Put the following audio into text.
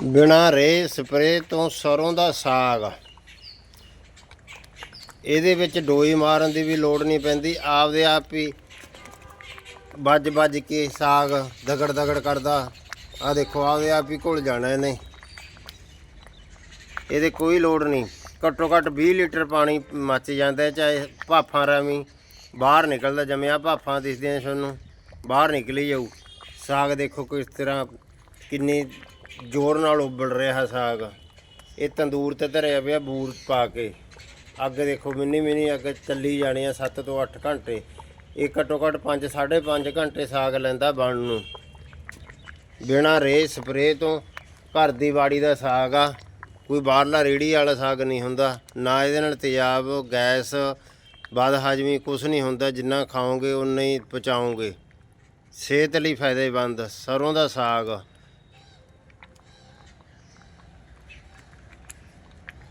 ਬਿਨਾ ਰੇ ਸਪਰੇ ਤੋਂ ਸਰੋਂ ਦਾ ਸਾਗ। ਇਹਦੇ ਵਿੱਚ ਡੋਈ ਮਾਰਨ ਦੀ ਵੀ ਲੋੜ ਨਹੀਂ ਪੈਂਦੀ। ਆਪਦੇ ਆਪ ਹੀ ਵੱਜ ਵੱਜ ਕੇ ਸਾਗ ਦਗੜ ਦਗੜ ਕਰਦਾ। ਆ ਦੇਖੋ, ਆਪਦੇ ਆਪ ਹੀ ਘੁਲ ਜਾਣਾ ਇਹਨੇ। ਇਹਦੇ ਕੋਈ ਲੋੜ ਨਹੀਂ। ਘੱਟੋ ਘੱਟ 20 ਲੀਟਰ ਪਾਣੀ ਮੱਚ ਜਾਂਦਾ, ਚਾਹੇ ਭਾਫਾਂ ਰਾਵੀ ਬਾਹਰ ਨਿਕਲਦਾ ਜੰਮਿਆ ਭਾਫਾਂ ਦਿਸਦੀਆਂ ਤੁਹਾਨੂੰ, ਬਾਹਰ ਨਿਕਲੀ ਜਾਊ। ਸਾਗ ਦੇਖੋ ਕਿਸ ਤਰ੍ਹਾਂ ਕਿੰਨੀ ਜ਼ੋਰ ਨਾਲ ਉਬਲ ਰਿਹਾ ਸਾਗ। ਇਹ ਤੰਦੂਰ ਤੇ ਧਰਿਆ ਪਿਆ ਬੂਰ ਪਾ ਕੇ। ਅੱਗ ਦੇਖੋ ਮਿੰਨੀ ਮਿੰਨੀ ਅੱਗ ਚੱਲੀ ਜਾਣੀ ਆ 7 ਤੋਂ 8 ਘੰਟੇ। ਇਹ ਘੱਟੋ ਘੱਟ 5 5.5 ਘੰਟੇ ਸਾਗ ਲੈਂਦਾ ਬਣ ਨੂੰ। ਬਿਨਾ ਰੇ ਸਪਰੇ ਤੋਂ ਘਰ ਦੀ ਬਾੜੀ ਦਾ ਸਾਗ ਆ। ਕੋਈ ਬਾਹਰਲਾ ਰੇੜੀ ਵਾਲਾ ਸਾਗ ਨਹੀਂ ਹੁੰਦਾ। ਨਾ ਇਹਦੇ ਨਾਲ ਤੇਜ਼ਾਬ, ਗੈਸ ਬਦ ਹਾਜ਼ਮੀ ਕੁਝ ਨਹੀਂ ਹੁੰਦਾ। ਜਿੰਨਾ ਖਾਓਗੇ ਉਨਾ ਹੀ ਪਚਾਓਗੇ। ਸਿਹਤ ਲਈ ਫਾਇਦੇਮੰਦ ਸਰੋਂ ਦਾ ਸਾਗ।